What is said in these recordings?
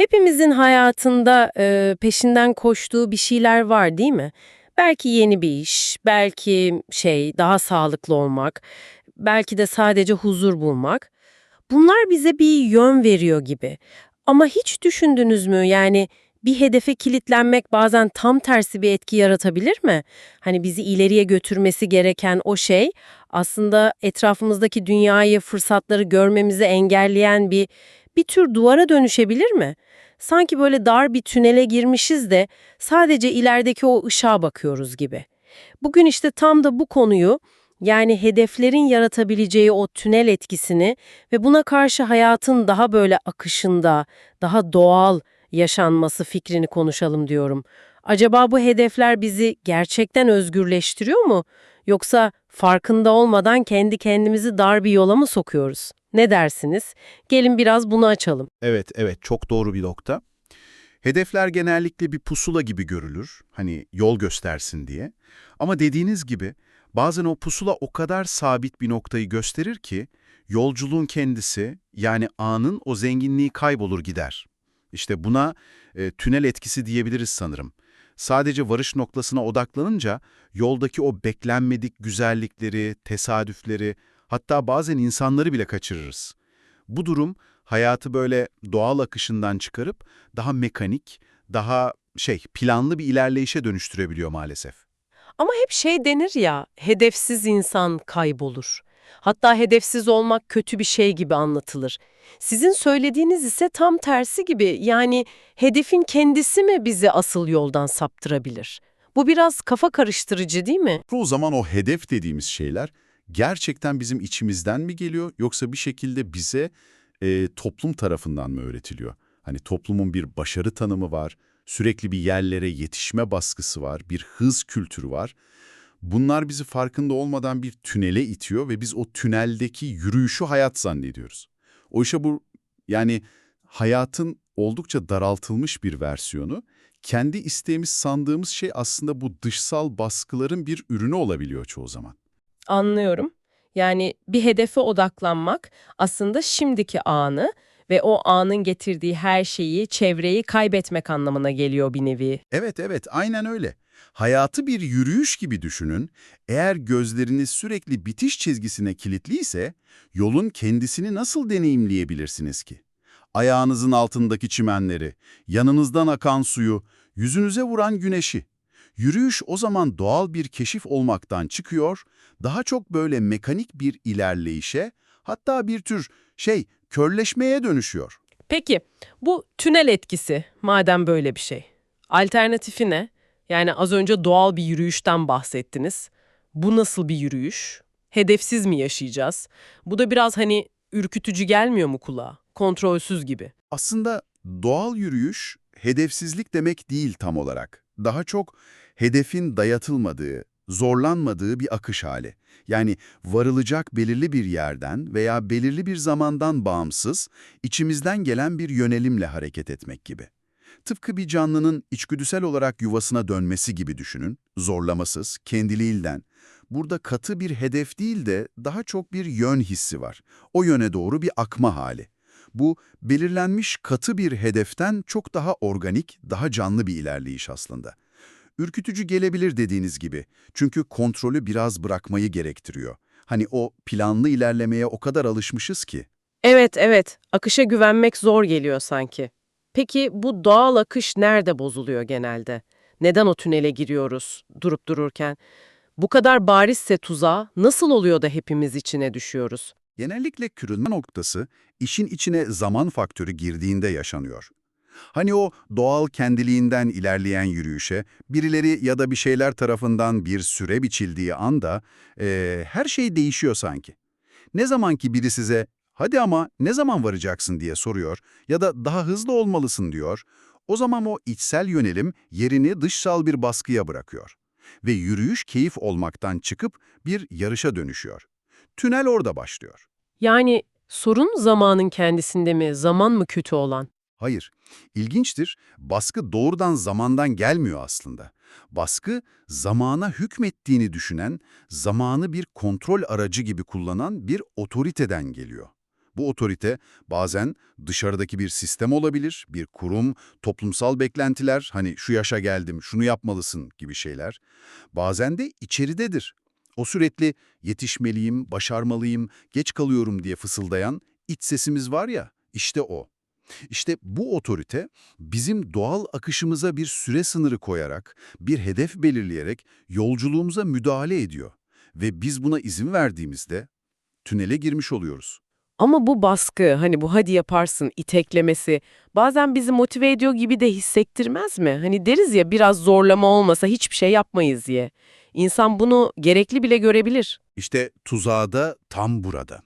Hepimizin hayatında e, peşinden koştuğu bir şeyler var değil mi? Belki yeni bir iş, belki şey daha sağlıklı olmak, belki de sadece huzur bulmak. Bunlar bize bir yön veriyor gibi. Ama hiç düşündünüz mü yani bir hedefe kilitlenmek bazen tam tersi bir etki yaratabilir mi? Hani bizi ileriye götürmesi gereken o şey aslında etrafımızdaki dünyayı, fırsatları görmemizi engelleyen bir bir tür duvara dönüşebilir mi? Sanki böyle dar bir tünele girmişiz de sadece ilerideki o ışığa bakıyoruz gibi. Bugün işte tam da bu konuyu yani hedeflerin yaratabileceği o tünel etkisini ve buna karşı hayatın daha böyle akışında, daha doğal yaşanması fikrini konuşalım diyorum. Acaba bu hedefler bizi gerçekten özgürleştiriyor mu? Yoksa farkında olmadan kendi kendimizi dar bir yola mı sokuyoruz? Ne dersiniz? Gelin biraz bunu açalım. Evet, evet çok doğru bir nokta. Hedefler genellikle bir pusula gibi görülür, hani yol göstersin diye. Ama dediğiniz gibi bazen o pusula o kadar sabit bir noktayı gösterir ki yolculuğun kendisi yani anın o zenginliği kaybolur gider. İşte buna e, tünel etkisi diyebiliriz sanırım. Sadece varış noktasına odaklanınca yoldaki o beklenmedik güzellikleri, tesadüfleri, hatta bazen insanları bile kaçırırız. Bu durum hayatı böyle doğal akışından çıkarıp daha mekanik, daha şey planlı bir ilerleyişe dönüştürebiliyor maalesef. Ama hep şey denir ya, hedefsiz insan kaybolur. Hatta hedefsiz olmak kötü bir şey gibi anlatılır. Sizin söylediğiniz ise tam tersi gibi. Yani hedefin kendisi mi bizi asıl yoldan saptırabilir? Bu biraz kafa karıştırıcı değil mi? Çoğu zaman o hedef dediğimiz şeyler gerçekten bizim içimizden mi geliyor yoksa bir şekilde bize e, toplum tarafından mı öğretiliyor? Hani toplumun bir başarı tanımı var, sürekli bir yerlere yetişme baskısı var, bir hız kültürü var. Bunlar bizi farkında olmadan bir tünele itiyor ve biz o tüneldeki yürüyüşü hayat zannediyoruz. Oysa bu yani hayatın oldukça daraltılmış bir versiyonu, kendi isteğimiz sandığımız şey aslında bu dışsal baskıların bir ürünü olabiliyor çoğu zaman. Anlıyorum. Yani bir hedefe odaklanmak aslında şimdiki anı ve o anın getirdiği her şeyi, çevreyi kaybetmek anlamına geliyor bir nevi. Evet evet aynen öyle. Hayatı bir yürüyüş gibi düşünün. Eğer gözleriniz sürekli bitiş çizgisine kilitliyse yolun kendisini nasıl deneyimleyebilirsiniz ki? Ayağınızın altındaki çimenleri, yanınızdan akan suyu, yüzünüze vuran güneşi. Yürüyüş o zaman doğal bir keşif olmaktan çıkıyor, daha çok böyle mekanik bir ilerleyişe, hatta bir tür şey, körleşmeye dönüşüyor. Peki bu tünel etkisi madem böyle bir şey. Alternatifi ne? Yani az önce doğal bir yürüyüşten bahsettiniz. Bu nasıl bir yürüyüş? Hedefsiz mi yaşayacağız? Bu da biraz hani ürkütücü gelmiyor mu kulağa? Kontrolsüz gibi. Aslında doğal yürüyüş hedefsizlik demek değil tam olarak. Daha çok hedefin dayatılmadığı, zorlanmadığı bir akış hali. Yani varılacak belirli bir yerden veya belirli bir zamandan bağımsız, içimizden gelen bir yönelimle hareket etmek gibi. Tıpkı bir canlının içgüdüsel olarak yuvasına dönmesi gibi düşünün, zorlamasız, kendiliğinden. Burada katı bir hedef değil de daha çok bir yön hissi var. O yöne doğru bir akma hali. Bu, belirlenmiş katı bir hedeften çok daha organik, daha canlı bir ilerleyiş aslında. Ürkütücü gelebilir dediğiniz gibi. Çünkü kontrolü biraz bırakmayı gerektiriyor. Hani o planlı ilerlemeye o kadar alışmışız ki. Evet evet akışa güvenmek zor geliyor sanki. Peki bu doğal akış nerede bozuluyor genelde? Neden o tünele giriyoruz durup dururken? Bu kadar barizse tuzağı nasıl oluyor da hepimiz içine düşüyoruz? Genellikle kırılma noktası işin içine zaman faktörü girdiğinde yaşanıyor. Hani o doğal kendiliğinden ilerleyen yürüyüşe birileri ya da bir şeyler tarafından bir süre biçildiği anda eee, her şey değişiyor sanki. Ne zaman ki biri size hadi ama ne zaman varacaksın diye soruyor ya da daha hızlı olmalısın diyor, o zaman o içsel yönelim yerini dışsal bir baskıya bırakıyor. Ve yürüyüş keyif olmaktan çıkıp bir yarışa dönüşüyor. Tünel orada başlıyor. Yani sorun zamanın kendisinde mi, zaman mı kötü olan? Hayır. İlginçtir, baskı doğrudan zamandan gelmiyor aslında. Baskı, zamana hükmettiğini düşünen, zamanı bir kontrol aracı gibi kullanan bir otoriteden geliyor. Bu otorite bazen dışarıdaki bir sistem olabilir, bir kurum, toplumsal beklentiler, hani şu yaşa geldim, şunu yapmalısın gibi şeyler. Bazen de içeridedir. O sürekli yetişmeliyim, başarmalıyım, geç kalıyorum diye fısıldayan iç sesimiz var ya, işte o. İşte bu otorite bizim doğal akışımıza bir süre sınırı koyarak, bir hedef belirleyerek yolculuğumuza müdahale ediyor. Ve biz buna izin verdiğimizde tünele girmiş oluyoruz. Ama bu baskı, hani bu hadi yaparsın iteklemesi bazen bizi motive ediyor gibi de hissettirmez mi? Hani deriz ya biraz zorlama olmasa hiçbir şey yapmayız diye. İnsan bunu gerekli bile görebilir. İşte tuzağı da tam burada.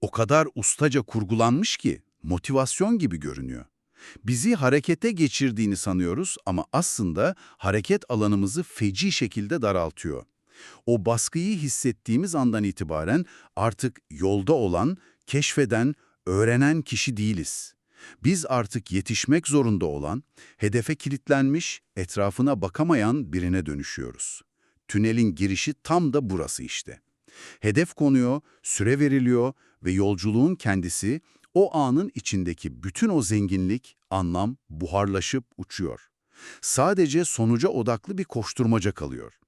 O kadar ustaca kurgulanmış ki motivasyon gibi görünüyor. Bizi harekete geçirdiğini sanıyoruz ama aslında hareket alanımızı feci şekilde daraltıyor. O baskıyı hissettiğimiz andan itibaren artık yolda olan, keşfeden, öğrenen kişi değiliz. Biz artık yetişmek zorunda olan, hedefe kilitlenmiş, etrafına bakamayan birine dönüşüyoruz. Tünelin girişi tam da burası işte. Hedef konuyor, süre veriliyor ve yolculuğun kendisi o anın içindeki bütün o zenginlik, anlam buharlaşıp uçuyor. Sadece sonuca odaklı bir koşturmaca kalıyor.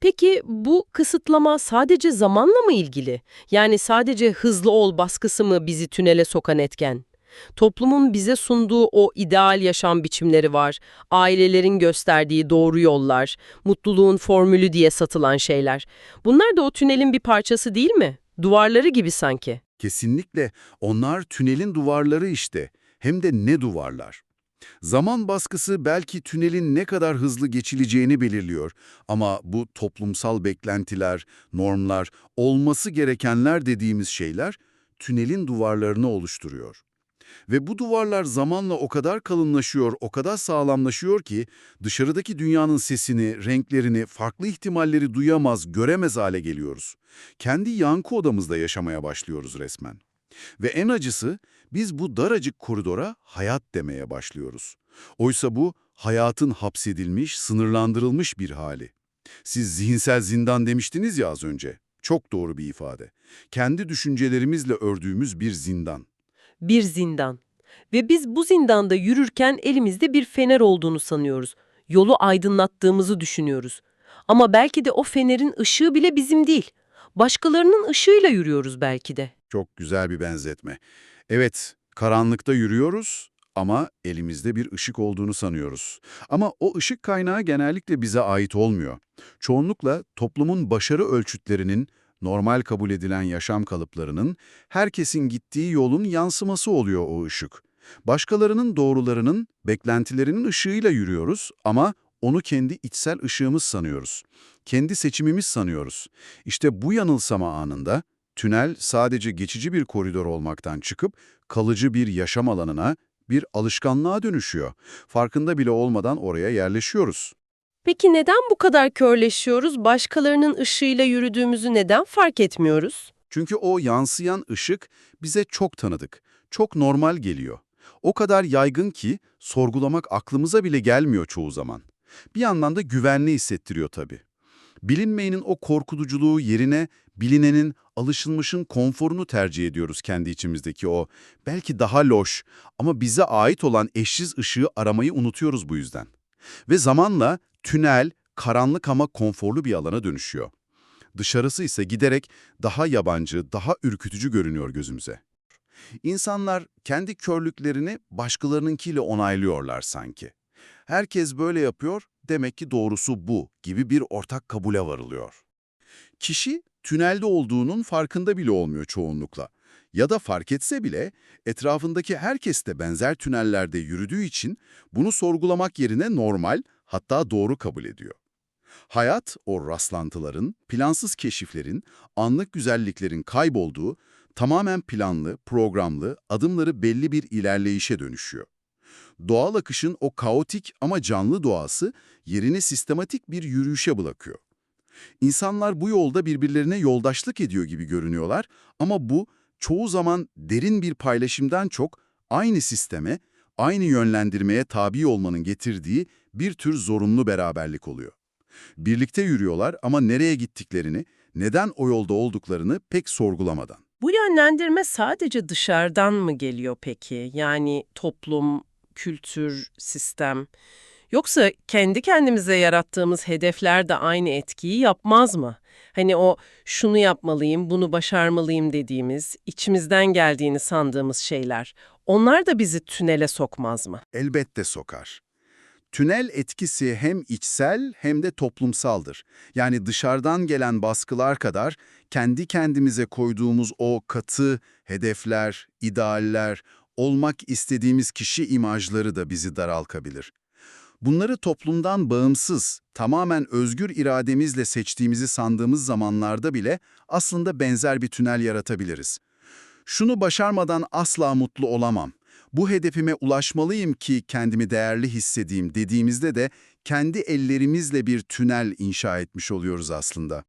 Peki bu kısıtlama sadece zamanla mı ilgili? Yani sadece hızlı ol baskısı mı bizi tünele sokan etken? Toplumun bize sunduğu o ideal yaşam biçimleri var, ailelerin gösterdiği doğru yollar, mutluluğun formülü diye satılan şeyler. Bunlar da o tünelin bir parçası değil mi? Duvarları gibi sanki. Kesinlikle onlar tünelin duvarları işte. Hem de ne duvarlar. Zaman baskısı belki tünelin ne kadar hızlı geçileceğini belirliyor ama bu toplumsal beklentiler, normlar, olması gerekenler dediğimiz şeyler tünelin duvarlarını oluşturuyor. Ve bu duvarlar zamanla o kadar kalınlaşıyor, o kadar sağlamlaşıyor ki dışarıdaki dünyanın sesini, renklerini, farklı ihtimalleri duyamaz, göremez hale geliyoruz. Kendi yankı odamızda yaşamaya başlıyoruz resmen. Ve en acısı biz bu daracık koridora hayat demeye başlıyoruz. Oysa bu hayatın hapsedilmiş, sınırlandırılmış bir hali. Siz zihinsel zindan demiştiniz ya az önce. Çok doğru bir ifade. Kendi düşüncelerimizle ördüğümüz bir zindan. Bir zindan. Ve biz bu zindanda yürürken elimizde bir fener olduğunu sanıyoruz. Yolu aydınlattığımızı düşünüyoruz. Ama belki de o fenerin ışığı bile bizim değil. Başkalarının ışığıyla yürüyoruz belki de. Çok güzel bir benzetme. Evet, karanlıkta yürüyoruz ama elimizde bir ışık olduğunu sanıyoruz. Ama o ışık kaynağı genellikle bize ait olmuyor. Çoğunlukla toplumun başarı ölçütlerinin, normal kabul edilen yaşam kalıplarının, herkesin gittiği yolun yansıması oluyor o ışık. Başkalarının doğrularının, beklentilerinin ışığıyla yürüyoruz ama onu kendi içsel ışığımız sanıyoruz. Kendi seçimimiz sanıyoruz. İşte bu yanılsama anında tünel sadece geçici bir koridor olmaktan çıkıp kalıcı bir yaşam alanına, bir alışkanlığa dönüşüyor. Farkında bile olmadan oraya yerleşiyoruz. Peki neden bu kadar körleşiyoruz? Başkalarının ışığıyla yürüdüğümüzü neden fark etmiyoruz? Çünkü o yansıyan ışık bize çok tanıdık, çok normal geliyor. O kadar yaygın ki sorgulamak aklımıza bile gelmiyor çoğu zaman. Bir yandan da güvenli hissettiriyor tabii. Bilinmeyenin o korkutuculuğu yerine bilinenin, alışılmışın konforunu tercih ediyoruz kendi içimizdeki o belki daha loş ama bize ait olan eşsiz ışığı aramayı unutuyoruz bu yüzden. Ve zamanla tünel, karanlık ama konforlu bir alana dönüşüyor. Dışarısı ise giderek daha yabancı, daha ürkütücü görünüyor gözümüze. İnsanlar kendi körlüklerini başkalarınınkiyle onaylıyorlar sanki. Herkes böyle yapıyor, demek ki doğrusu bu gibi bir ortak kabule varılıyor. Kişi tünelde olduğunun farkında bile olmuyor çoğunlukla. Ya da fark etse bile etrafındaki herkes de benzer tünellerde yürüdüğü için bunu sorgulamak yerine normal hatta doğru kabul ediyor. Hayat o rastlantıların, plansız keşiflerin, anlık güzelliklerin kaybolduğu, tamamen planlı, programlı, adımları belli bir ilerleyişe dönüşüyor. Doğal akışın o kaotik ama canlı doğası yerini sistematik bir yürüyüşe bırakıyor. İnsanlar bu yolda birbirlerine yoldaşlık ediyor gibi görünüyorlar ama bu çoğu zaman derin bir paylaşımdan çok aynı sisteme, aynı yönlendirmeye tabi olmanın getirdiği bir tür zorunlu beraberlik oluyor. Birlikte yürüyorlar ama nereye gittiklerini, neden o yolda olduklarını pek sorgulamadan. Bu yönlendirme sadece dışarıdan mı geliyor peki? Yani toplum, kültür, sistem. Yoksa kendi kendimize yarattığımız hedefler de aynı etkiyi yapmaz mı? Hani o şunu yapmalıyım, bunu başarmalıyım dediğimiz, içimizden geldiğini sandığımız şeyler. Onlar da bizi tünele sokmaz mı? Elbette sokar. Tünel etkisi hem içsel hem de toplumsaldır. Yani dışarıdan gelen baskılar kadar kendi kendimize koyduğumuz o katı hedefler, idealler, olmak istediğimiz kişi imajları da bizi daraltabilir. Bunları toplumdan bağımsız, tamamen özgür irademizle seçtiğimizi sandığımız zamanlarda bile aslında benzer bir tünel yaratabiliriz. Şunu başarmadan asla mutlu olamam. Bu hedefime ulaşmalıyım ki kendimi değerli hissedeyim dediğimizde de kendi ellerimizle bir tünel inşa etmiş oluyoruz aslında.